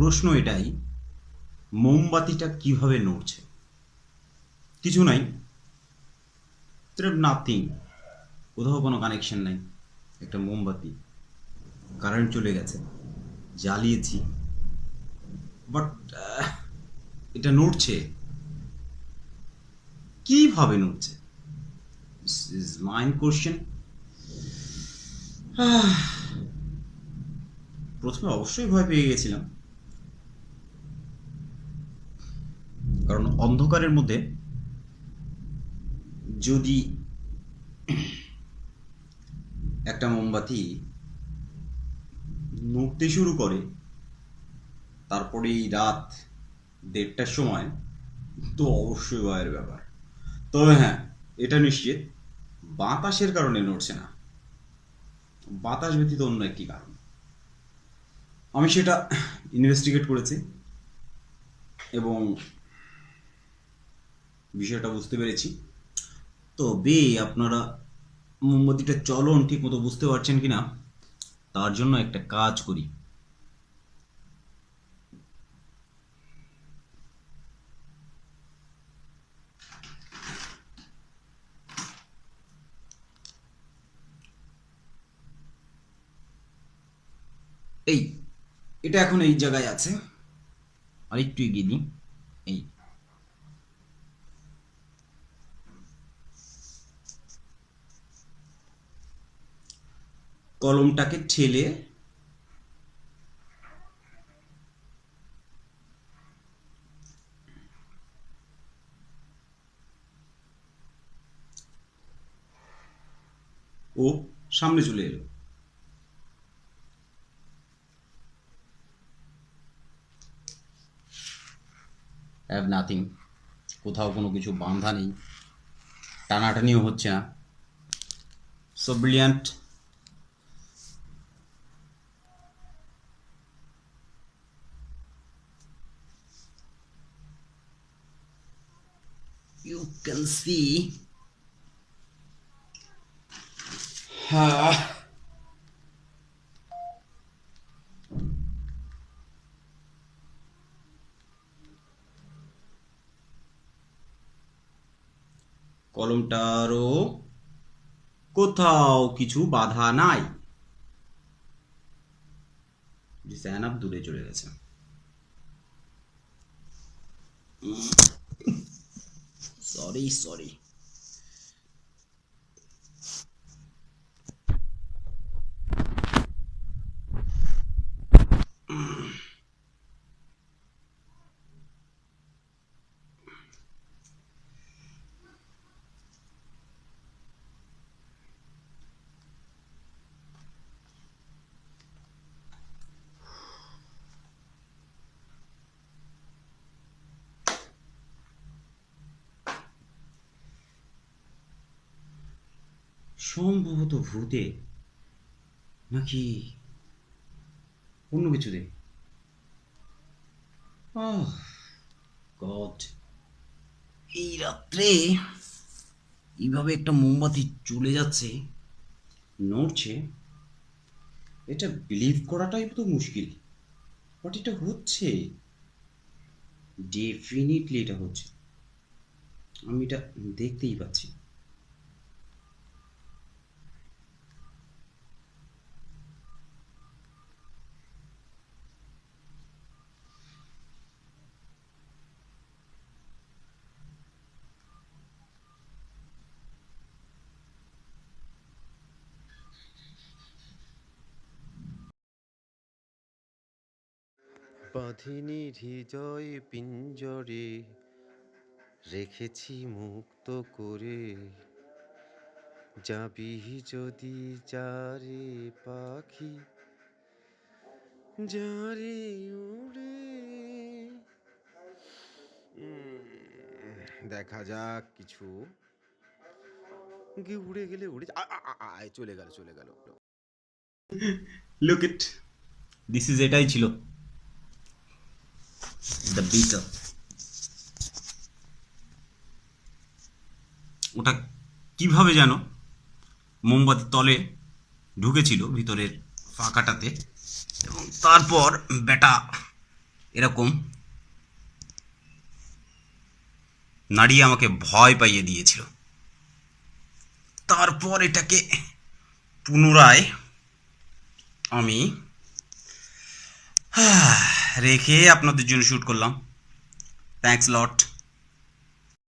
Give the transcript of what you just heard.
প্রশ্ন এটাই, মোমবাতিটা কীভাবে নড়ছে? কিছু নাই। নাথিং কোথাও কোনো কানেকশন নাই। একটা মোমবাতি। কারেন্ট চলে গেছে। জ্বালিয়েছি। বাট এটা নড়ছে। কীভাবে নড়ছে? ইজ মাইন্ড কোশ্চেন প্রথমে অবশ্যই ভয় পেয়ে গেছিলাম। কারণ অন্ধকারের মধ্যে যদি একটা মোমবাতি নড়তে শুরু করে, তারপরেই রাত দেড়টার সময়, তো অবশ্যই ভয়ের ব্যাপার। তবে হ্যাঁ এটা নিশ্চিত, বাতাসের কারণে নড়ছে না। বাতাস ব্যতীত অন্য একটি কারণ। আমি সেটা ইনভেস্টিগেট করেছি এবং বিষয়টা বুঝতে পেরেছি। তবে আপনারা মোমবাতিটা চলন ঠিক মতো বুঝতে পারছেন কিনা, তার জন্য একটা কাজ করি। এই, এটা এখন এই জায়গায় আছে। আর একটু এগিয়ে দিই। এই কলমটাকে ঠেলে ও সামনে চলে এলো। হ্যাভ নাথিং কোথাও কোনো কিছু বাঁধা নেই। টানাটানিও হচ্ছে না। So brilliant can see. Uh, কলমটারও কোথাও কিছু বাধা নাই। দূরে চলে গেছে। sorry sorry সম্ভবত ভূতে। নাকি অন্য কিছুতে গড। এই রাত্রে এইভাবে একটা মোমবাতি চলে যাচ্ছে, নড়ছে, এটা বিলিভ করাটাই তো মুশকিল। বাট এটা হচ্ছে। ডেফিনেটলি এটা হচ্ছে। আমি এটা দেখতেই পাচ্ছি। বাঁধিনি হৃদয় পিঞ্জরে, রেখেছি মুক্ত করে। যাবি যদি যারে পাখি, যারে উড়ে। দেখা যাক কিছু। গিয়ে উড়ে গেলে উড়ে আয়, চলে গেল চলে গেল। লুক ইট দিস ইজ এটাই ছিল। দ্য বিটার ওটা কীভাবে যেন মোমবাতির তলে ঢুকেছিল ভিতরের ফাঁকাটাতে এবং তারপর বেটা এরকম নাড়িয়ে আমাকে ভয় পাইয়ে দিয়েছিল। তারপর এটাকে পুনরায় আমি রেখে আপনাদের জন্য শ্যুট করলাম। Thanks lot